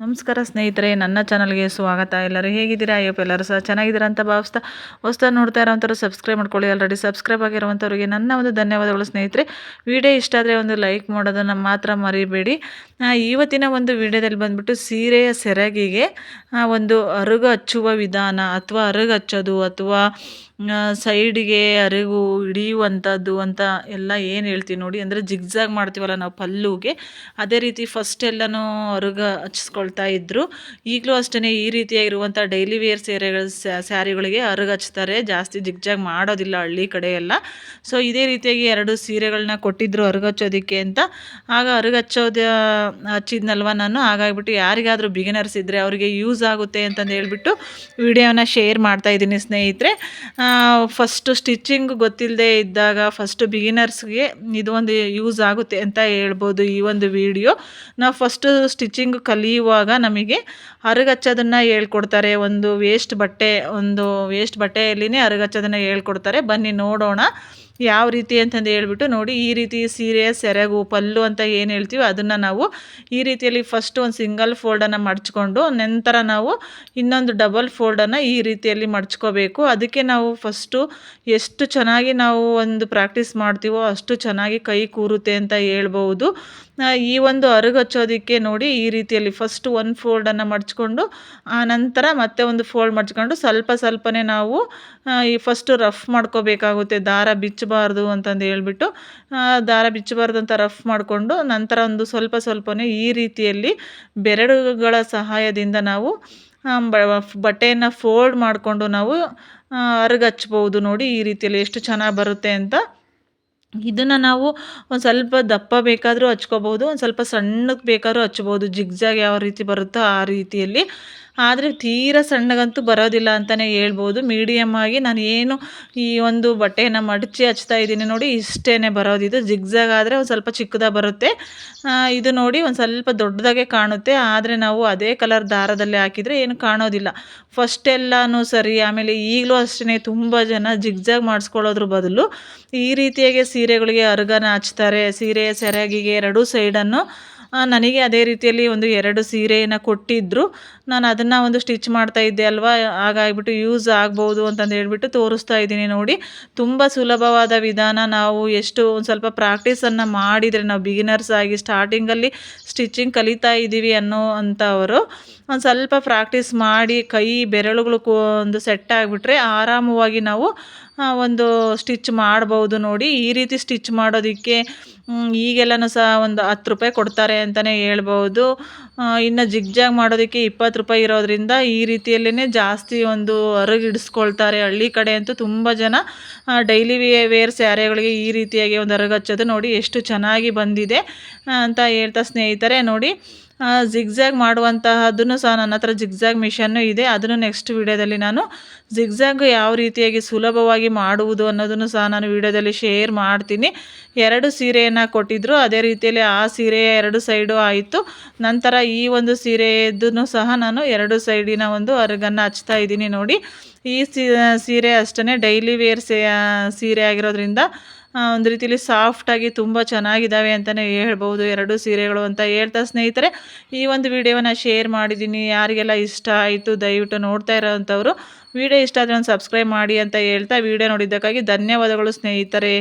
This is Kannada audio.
ನಮಸ್ಕಾರ ಸ್ನೇಹಿತರೆ, ನನ್ನ ಚಾನಲ್ಗೆ ಸ್ವಾಗತ. ಎಲ್ಲರೂ ಹೇಗಿದ್ದೀರಾ? ಅಯ್ಯಪ್ಪ ಎಲ್ಲರೂ ಸಹ ಚೆನ್ನಾಗಿದ್ದೀರಾ ಅಂತ ಭಾವಿಸ್ತಾ ಹೊಸ್ದಾಗಿ ನೋಡ್ತಾ ಇರೋವಂಥವ್ರು ಸಬ್ಸ್ಕ್ರೈಬ್ ಮಾಡ್ಕೊಳ್ಳಿ. ಆಲ್ರೆಡಿ ಸಬ್ಸ್ಕ್ರೈಬ್ ಆಗಿರುವಂಥವ್ರಿಗೆ ನನ್ನ ಒಂದು ಧನ್ಯವಾದಗಳು ಸ್ನೇಹಿತರೆ. ವಿಡಿಯೋ ಇಷ್ಟ ಆದರೆ ಒಂದು ಲೈಕ್ ಮಾಡೋದನ್ನು ಮಾತ್ರ ಮರಿಬೇಡಿ. ಇವತ್ತಿನ ಒಂದು ವಿಡಿಯೋದಲ್ಲಿ ಬಂದುಬಿಟ್ಟು ಸೀರೆಯ ಸೆರಗಿಗೆ ಒಂದು ಅರುಗು ಹಚ್ಚುವ ವಿಧಾನ ಅಥವಾ ಅರುಗು ಹಚ್ಚೋದು ಅಥವಾ ಸೈಡಿಗೆ ಅರಿವು ಹಿಡಿಯುವಂಥದ್ದು ಅಂತ ಎಲ್ಲ ಏನು ಹೇಳ್ತೀವಿ ನೋಡಿ, ಅಂದರೆ ಜಿಗ್ಜಾಗ್ ಮಾಡ್ತೀವಲ್ಲ ನಾವು ಪಲ್ಲುಗೆ, ಅದೇ ರೀತಿ ಫಸ್ಟ್ ಎಲ್ಲನೂ ಅರುಗ ಹಚ್ಚಿಸ್ಕೊಳ್ತಾ ಇದ್ದರು ಈಗಲೂ ಅಷ್ಟೇ ಈ ರೀತಿಯಾಗಿರುವಂಥ ಡೈಲಿ ವೇರ್ ಸೀರೆಗಳ ಸ್ಯಾರಿಗಳಿಗೆ ಅರುಗ ಹಚ್ತಾರೆ, ಜಾಸ್ತಿ ಜಿಗ್ಜಾಗ್ ಮಾಡೋದಿಲ್ಲ ಹಳ್ಳಿ ಕಡೆ ಎಲ್ಲ. ಸೊ ಇದೇ ರೀತಿಯಾಗಿ ಎರಡು ಸೀರೆಗಳನ್ನ ಕೊಟ್ಟಿದ್ದರು ಅರುಗ ಹಚ್ಚೋದಕ್ಕೆ ಅಂತ. ಆಗ ಅರುಗ ಹಚ್ಚೋದ, ಹಚ್ಚಿದ್ನಲ್ವ ನಾನು? ಹಾಗಾಗಿಬಿಟ್ಟು ಯಾರಿಗಾದರೂ ಬಿಗಿನರ್ಸ್ ಇದ್ದರೆ ಅವರಿಗೆ ಯೂಸ್ ಆಗುತ್ತೆ ಅಂತಂದು ಹೇಳ್ಬಿಟ್ಟು ವಿಡಿಯೋನ ಶೇರ್ ಮಾಡ್ತಾ ಇದ್ದೀನಿ ಸ್ನೇಹಿತರೆ. ಫಸ್ಟು ಸ್ಟಿಚಿಂಗ್ ಗೊತ್ತಿಲ್ಲದೆ ಇದ್ದಾಗ ಫಸ್ಟು ಬಿಗಿನರ್ಸ್ಗೆ ಇದು ಒಂದು ಯೂಸ್ ಆಗುತ್ತೆ ಅಂತ ಹೇಳ್ಬೋದು ಈ ಒಂದು ವಿಡಿಯೋ ನಾವು ಫಸ್ಟು ಸ್ಟಿಚಿಂಗ್ ಕಲಿಯುವಾಗ ನಮಗೆ ಹರಗಚ್ಚೋದನ್ನು ಹೇಳ್ಕೊಡ್ತಾರೆ. ಒಂದು ವೇಸ್ಟ್ ಬಟ್ಟೆ, ಒಂದು ವೇಸ್ಟ್ ಬಟ್ಟೆಯಲ್ಲಿನೇ ಹರಗಚ್ಚೋದನ್ನು ಹೇಳ್ಕೊಡ್ತಾರೆ. ಬನ್ನಿ ನೋಡೋಣ. ಯಾವ ರೀತಿ ಅಂತಂದು ಹೇಳ್ಬಿಟ್ಟು ನೋಡಿ, ಈ ರೀತಿ ಸೀರೆ, ಸೆರಗು, ಪಲ್ಲು ಅಂತ ಏನು ಹೇಳ್ತೀವಿ ಅದನ್ನು ನಾವು ಈ ರೀತಿಯಲ್ಲಿ ಫಸ್ಟ್ ಒಂದು ಸಿಂಗಲ್ ಫೋಲ್ಡನ್ನು ಮಡಚ್ಕೊಂಡು, ನಂತರ ನಾವು ಇನ್ನೊಂದು ಡಬಲ್ ಫೋಲ್ಡನ್ನು ಈ ರೀತಿಯಲ್ಲಿ ಮಡಚ್ಕೋಬೇಕು. ಅದಕ್ಕೆ ನಾವು ಫಸ್ಟು ಎಷ್ಟು ಚೆನ್ನಾಗಿ ನಾವು ಒಂದು ಪ್ರಾಕ್ಟೀಸ್ ಮಾಡ್ತೀವೋ ಅಷ್ಟು ಚೆನ್ನಾಗಿ ಕೈ ಕೂರುತ್ತೆ ಅಂತ ಹೇಳ್ಬೋದು ಈ ಒಂದು ಹಚ್ಚೋದಕ್ಕೆ ನೋಡಿ ಈ ರೀತಿಯಲ್ಲಿ ಫಸ್ಟ್ ಒಂದು ಫೋಲ್ಡನ್ನು ಮಡ್ಚ್ಕೊಂಡು, ಆ, ನಂತರ ಮತ್ತೆ ಒಂದು ಫೋಲ್ಡ್ ಮಡ್ಚ್ಕೊಂಡು ಸ್ವಲ್ಪ ಸ್ವಲ್ಪನೇ ನಾವು ಈ ಫಸ್ಟು ರಫ್ ಮಾಡ್ಕೋಬೇಕಾಗುತ್ತೆ. ದಾರ ಬಿಚ್ಚಬಾರ್ದು ಅಂತಂದು ಹೇಳ್ಬಿಟ್ಟು ದಾರ ಬಿಚ್ಚಬಾರ್ದು ಅಂತ ರಫ್ ಮಾಡಿಕೊಂಡು ನಂತರ ಒಂದು ಸ್ವಲ್ಪ ಸ್ವಲ್ಪನೇ ಈ ರೀತಿಯಲ್ಲಿ ಬೆರಳುಗಳ ಸಹಾಯದಿಂದ ನಾವು ಬಟ್ಟೆಯನ್ನು ಫೋಲ್ಡ್ ಮಾಡಿಕೊಂಡು ನಾವು ಅರಗಚ್ಚಬಹುದು ನೋಡಿ ಈ ರೀತಿಯಲ್ಲಿ ಎಷ್ಟು ಚೆನ್ನಾಗಿ ಬರುತ್ತೆ ಅಂತ. ಇದನ್ನು ನಾವು ಒಂದು ಸ್ವಲ್ಪ ದಪ್ಪ ಬೇಕಾದರೂ ಹಚ್ಕೋಬೋದು ಒಂದು ಸ್ವಲ್ಪ ಸಣ್ಣಕ್ಕೆ ಬೇಕಾದ್ರೂ ಹಚ್ಬೋದು, ಜಿಗ್ಜಾಗ್ ಯಾವ ರೀತಿ ಬರುತ್ತೋ ಆ ರೀತಿಯಲ್ಲಿ. ಆದರೆ ತೀರ ಸಣ್ಣಗಂತೂ ಬರೋದಿಲ್ಲ ಅಂತಲೇ ಹೇಳ್ಬೋದು. ಮೀಡಿಯಮ್ ಆಗಿ ನಾನು ಏನು ಈ ಒಂದು ಬಟ್ಟೆಯನ್ನು ಮಡಚಿ ಹಚ್ತಾ ಇದ್ದೀನಿ ನೋಡಿ ಇಷ್ಟೇ ಬರೋದಿದು ಜಿಗ್ಜಾಗ್ ಆದರೆ ಒಂದು ಸ್ವಲ್ಪ ಚಿಕ್ಕದಾಗಿ ಬರುತ್ತೆ. ಇದು ನೋಡಿ ಒಂದು ಸ್ವಲ್ಪ ದೊಡ್ಡದಾಗೆ ಕಾಣುತ್ತೆ. ಆದರೆ ನಾವು ಅದೇ ಕಲರ್ ದಾರದಲ್ಲಿ ಹಾಕಿದರೆ ಏನು ಕಾಣೋದಿಲ್ಲ. ಫಸ್ಟ್ ಎಲ್ಲನೂ ಸರಿ, ಆಮೇಲೆ ಈಗಲೂ ಅಷ್ಟೇ ತುಂಬ ಜನ ಜಿಗ್ಜಾಗ್ ಮಾಡಿಸ್ಕೊಳ್ಳೋದ್ರ ಬದಲು ಈ ರೀತಿಯಾಗಿ ಸೀರೆಗಳಿಗೆ ಅರ್ಗನ ಹಚ್ತಾರೆ. ಸೀರೆ ಸೆರಗಿಗೆ ಎರಡೂ ಸೈಡನ್ನು ನನಗೆ ಅದೇ ರೀತಿಯಲ್ಲಿ ಒಂದು ಎರಡು ಸೀರೆಯನ್ನು ಕೊಟ್ಟಿದ್ದರು ನಾನು ಅದನ್ನು ಒಂದು ಸ್ಟಿಚ್ ಮಾಡ್ತಾ ಇದ್ದೆ ಅಲ್ವಾ? ಹಾಗಾಗಿಬಿಟ್ಟು ಯೂಸ್ ಆಗ್ಬೋದು ಅಂತಂದು ಹೇಳ್ಬಿಟ್ಟು ತೋರಿಸ್ತಾ ಇದ್ದೀನಿ ನೋಡಿ. ತುಂಬ ಸುಲಭವಾದ ವಿಧಾನ. ನಾವು ಎಷ್ಟು ಒಂದು ಸ್ವಲ್ಪ ಪ್ರಾಕ್ಟೀಸನ್ನು ಮಾಡಿದರೆ, ನಾವು ಬಿಗಿನರ್ಸ್ ಆಗಿ ಸ್ಟಾರ್ಟಿಂಗಲ್ಲಿ ಸ್ಟಿಚಿಂಗ್ ಕಲಿತಾ ಇದ್ದೀವಿ ಅನ್ನೋ ಅಂಥವರು ಒಂದು ಸ್ವಲ್ಪ ಪ್ರಾಕ್ಟೀಸ್ ಮಾಡಿ ಕೈ ಬೆರಳುಗಳು ಒಂದು ಸೆಟ್ ಆಗಿಬಿಟ್ರೆ ಆರಾಮವಾಗಿ ನಾವು ಒಂದು ಸ್ಟಿಚ್ ಮಾಡ್ಬೋದು ನೋಡಿ. ಈ ರೀತಿ ಸ್ಟಿಚ್ ಮಾಡೋದಕ್ಕೆ ಈಗೆಲ್ಲನೂ ಸಹ ಒಂದು ಹತ್ತು ರೂಪಾಯಿ ಕೊಡ್ತಾರೆ ಅಂತಲೇ ಹೇಳ್ಬೋದು. ಇನ್ನು ಜಿಗ್ಜಾಗ್ ಮಾಡೋದಕ್ಕೆ ಇಪ್ಪತ್ತು ರೂಪಾಯಿ ಇರೋದರಿಂದ ಈ ರೀತಿಯಲ್ಲೇ ಜಾಸ್ತಿ ಒಂದು ಅರಗಿಡಿಸ್ಕೊಳ್ತಾರೆ ಹಳ್ಳಿ ಕಡೆ ಅಂತೂ ತುಂಬ ಜನ. ಡೈಲಿ ವೇರ್ ಸ್ಯಾರಿಗಳಿಗೆ ಈ ರೀತಿಯಾಗಿ ಒಂದು ಅರಗಚ್ಚೋದು ನೋಡಿ ಎಷ್ಟು ಚೆನ್ನಾಗಿ ಬಂದಿದೆ ಅಂತ ಹೇಳ್ತಾ ಸ್ನೇಹಿತರೆ, ನೋಡಿ. ಜಿಗ್ಜ್ಯಾಗ್ ಮಾಡುವಂತಹದ್ದನ್ನು ಸಹ ನನ್ನ ಹತ್ರ ಜಿಗ್ಜ್ಯಾಗ್ ಮಿಷನ್ನು ಇದೆ. ಅದನ್ನು ನೆಕ್ಸ್ಟ್ ವೀಡಿಯೋದಲ್ಲಿ ನಾನು ಜಿಗ್ಜ್ಯಾಗ್ ಯಾವ ರೀತಿಯಾಗಿ ಸುಲಭವಾಗಿ ಮಾಡುವುದು ಅನ್ನೋದನ್ನು ಸಹ ನಾನು ವೀಡಿಯೋದಲ್ಲಿ ಶೇರ್ ಮಾಡ್ತೀನಿ. ಎರಡು ಸೀರೆಯನ್ನು ಕೊಟ್ಟಿದ್ದರು ಅದೇ ರೀತಿಯಲ್ಲಿ ಆ ಸೀರೆಯ ಎರಡು ಸೈಡು ಆಯಿತು. ನಂತರ ಈ ಒಂದು ಸೀರೆಯದ್ದು ಸಹ ನಾನು ಎರಡು ಸೈಡಿನ ಒಂದು ಅರಗನ್ನು ಹಚ್ತಾ ಇದ್ದೀನಿ ನೋಡಿ. ಈ ಸೀರೆ ಅಷ್ಟೇ ಡೈಲಿ ವೇರ್ ಸೀರೆ ಆಗಿರೋದ್ರಿಂದ ಒಂದು ರೀತಿಯಲ್ಲಿ ಸಾಫ್ಟಾಗಿ ತುಂಬ ಚೆನ್ನಾಗಿದ್ದಾವೆ ಅಂತಲೇ ಹೇಳ್ಬೋದು. ಎರಡು ಸೀರೆಗಳು ಅಂತ ಹೇಳ್ತಾ ಸ್ನೇಹಿತರೆ, ಈ ಒಂದು ವಿಡಿಯೋನ ಶೇರ್ ಮಾಡಿದ್ದೀನಿ. ಯಾರಿಗೆಲ್ಲ ಇಷ್ಟ ಆಯಿತು ದಯವಿಟ್ಟು ನೋಡ್ತಾ ಇರೋವಂಥವ್ರು ವಿಡಿಯೋ ಇಷ್ಟ ಆದರೆ ಒಂದು ಸಬ್ಸ್ಕ್ರೈಬ್ ಮಾಡಿ ಅಂತ ಹೇಳ್ತಾ ವಿಡಿಯೋ ನೋಡಿದ್ದಕ್ಕಾಗಿ ಧನ್ಯವಾದಗಳು ಸ್ನೇಹಿತರೆ.